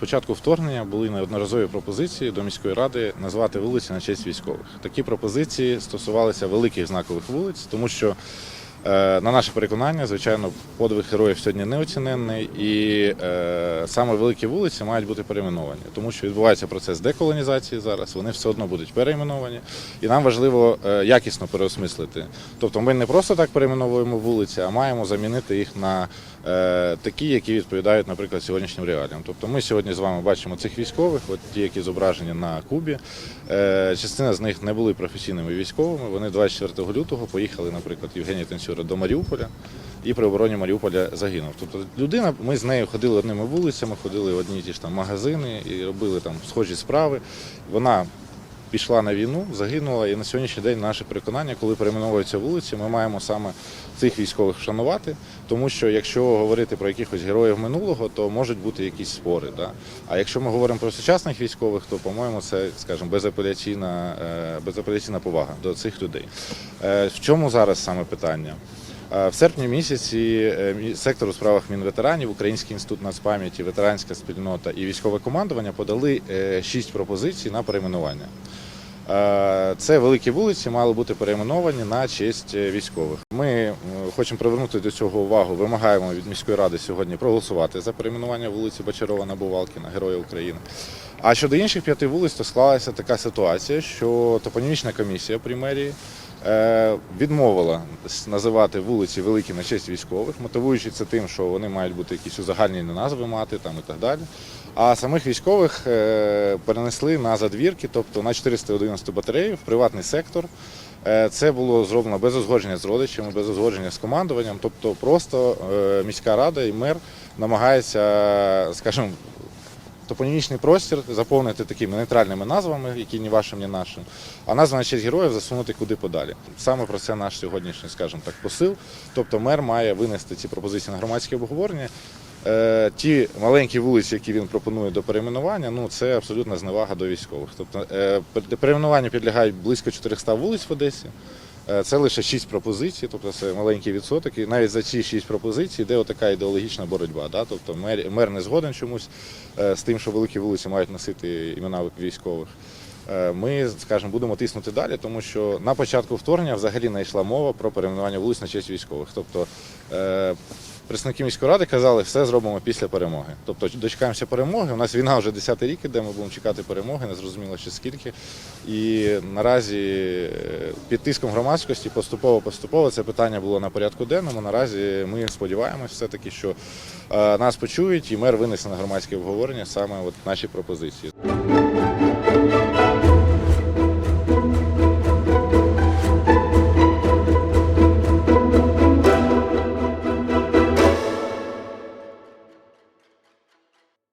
початку вторгнення були неодноразові пропозиції до міської ради назвати вулиці на честь військових. Такі пропозиції стосувалися великих знакових вулиць, тому що На наше переконання, звичайно, подвиг героїв сьогодні неоціненний, і е, саме великі вулиці мають бути перейменовані, тому що відбувається процес деколонізації зараз. Вони все одно будуть перейменовані, і нам важливо е, якісно переосмислити. Тобто, ми не просто так перейменовуємо вулиці, а маємо замінити їх на е, такі, які відповідають, наприклад, сьогоднішнім реаліям. Тобто, ми сьогодні з вами бачимо цих військових, от ті, які зображені на Кубі. Е, частина з них не були професійними військовими. Вони 24 лютого поїхали, наприклад, Євгеній Танцюра до Маріуполя і при обороні Маріуполя загинув. Тобто людина, ми з нею ходили одними вулицями, ходили в одні ті ж там магазини і робили там схожі справи. Вона пішла на війну, загинула, і на сьогоднішній день наше переконання, коли перейменовуються вулиці, ми маємо саме цих військових вшанувати, тому що якщо говорити про якихось героїв минулого, то можуть бути якісь спори. Да? А якщо ми говоримо про сучасних військових, то, по-моєму, це, скажімо, безапеляційна, е, безапеляційна повага до цих людей. Е, В чому зараз саме питання? В серпні місяці е, сектор у справах мінветеранів, Український інститут нацпам'яті, ветеранська спільнота і військове командування подали е, шість пропозицій на перейменування. Це великі вулиці мали бути перейменовані на честь е, військових. Ми хочемо привернути до цього увагу. Вимагаємо від міської ради сьогодні проголосувати за перейменування вулиці Бочарова на Бувалкіна, Героя України. А щодо інших п'яти вулиць, то склалася така ситуація, що топонімічна комісія при мерії відмовила називати вулиці великі на честь військових, мотивуючи це тим, що вони мають бути якісь узагальнені назви мати там і так далі. А самих військових е, перенесли на задвірки, тобто на 411 батарею в приватний сектор. Е, Це було зроблено без узгодження з родичами, без узгодження з командуванням. Тобто, просто е, міська рада і мер намагаються, скажімо, топонімічний простір заповнити такими нейтральними назвами, які ні вашим, ні нашим, а назва на честь героїв засунути куди подалі. Саме про це наш сьогоднішній, скажімо так, посил. Тобто мер має винести ці пропозиції на громадське обговорення. Е, Ті маленькі вулиці, які він пропонує до перейменування, ну це абсолютна зневага до військових. Тобто е, перейменуванню підлягають близько 400 вулиць в Одесі. Е, Це лише шість пропозицій, тобто це маленький відсоток. І навіть за ці шість пропозицій йде отака ідеологічна боротьба. Да? Тобто мер, мер не згоден чомусь е, з тим, що великі вулиці мають носити імена військових. Е, Ми, скажімо, будемо тиснути далі, тому що на початку вторгнення взагалі не йшла мова про перейменування вулиць на честь військових. Тобто представники міської ради казали, все зробимо після перемоги. Тобто дочекаємося перемоги. У нас війна вже 10-й рік іде, ми будемо чекати перемоги, не зрозуміло ще скільки. І наразі е, під тиском громадськості поступово-поступово це питання було на порядку денному. Наразі ми сподіваємось все-таки, що е, нас почують і мер винесе на громадське обговорення саме от наші пропозиції.